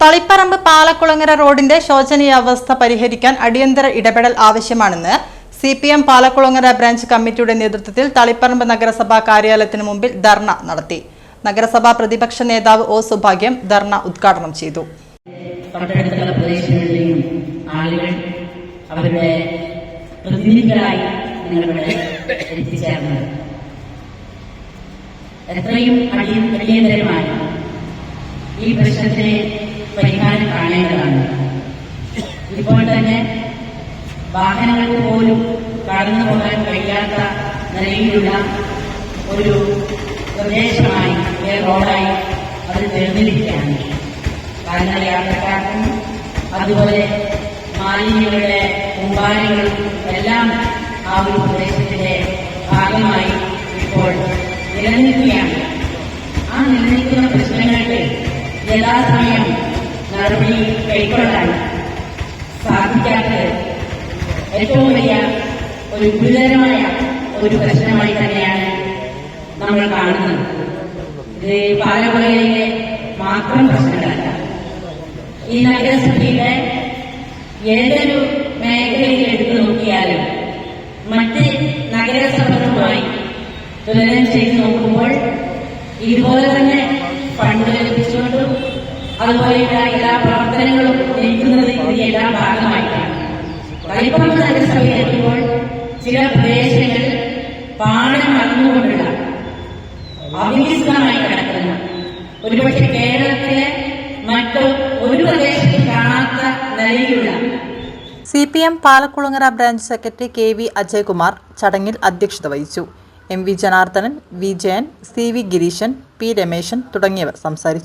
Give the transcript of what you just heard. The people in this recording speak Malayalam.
തളിപ്പറമ്പ് പാലക്കുളങ്ങര റോഡിന്റെ ശോചനീയാവസ്ഥ പരിഹരിക്കാൻ അടിയന്തര ഇടപെടൽ ആവശ്യമാണെന്ന് C P M Palakkulangara branch കമ്മിറ്റിയുടെ നേതൃത്വത്തിൽ തളിപ്പറമ്പ് നഗരസഭാ കാര്യാലയത്തിന് മുമ്പിൽ ധർണ നടത്തി. നഗരസഭാ പ്രതിപക്ഷ നേതാവ് ഒ സുഭാഗ്യം ധർണ ഉദ്ഘാടനം ചെയ്തു. എത്രയും അടിയന്തരമായി ഈ പ്രശ്നത്തിന് പരിഹാരം കാണേണ്ടതാണ്. ഇപ്പോൾ തന്നെ വാഹനങ്ങൾക്ക് പോലും കടന്നു പോകാൻ കഴിയാത്ത നിലയിലുള്ള ഒരു പ്രദേശമായി റോഡായി അത് തീർന്നിരിക്കുകയാണ് കാരണം യാത്രക്കാർക്കും അതുപോലെ മാലിന്യങ്ങളുടെ കുമ്പാരങ്ങളും എല്ലാം ആ ഒരു പ്രദേശത്തിന്റെ ഭാഗമായി ഇപ്പോൾ നിലനിൽക്കുകയാണ്. ആ നിലനിൽക്കുന്ന പ്രശ്നങ്ങൾക്ക് യഥാസമയം നടപടി കൈക്കൊള്ളാൻ സാധിക്കാത്തത് ഏറ്റവും വലിയ ഒരു ഗുരുതരമായ ഒരു പ്രശ്നമായി തന്നെയാണ് നമ്മൾ കാണുന്നത്. ഇത് പാലക്കുളയിലെ മാത്രം പ്രശ്നങ്ങളല്ല. ഈ നഗരസഭയിലെ ഏതൊരു മേഖലയിൽ എടുത്തു നോക്കിയാലും മറ്റ് നഗരസഭകളുമായി തുലനം ചെയ്ത് നോക്കുമ്പോൾ ഇതുപോലെ അതുപോലെയുള്ള എല്ലാ പ്രവർത്തനങ്ങളും നീക്കുന്നത് ഇതിന്റെ എല്ലാം ഭാഗമായിട്ടാണ് തളിപ്പറമ്പ് നഗരസഭയിൽ ചില പ്രദേശങ്ങൾ പാടം മറന്നുകൊണ്ടുള്ള അവികസിതമായി കിടക്കുന്ന. ഒരുപക്ഷെ കേരളത്തിലെ മറ്റു ഒരു പ്രദേശത്തും കാണാത്ത നിലയിലുള്ള C P M Palakkulangara branch secretary K V Ajaykumar ചടങ്ങിൽ അധ്യക്ഷത വഹിച്ചു. M V Janardhanan V Jayan C V Gireesan P Rameshan തുടങ്ങിയവർ സംസാരിച്ചു.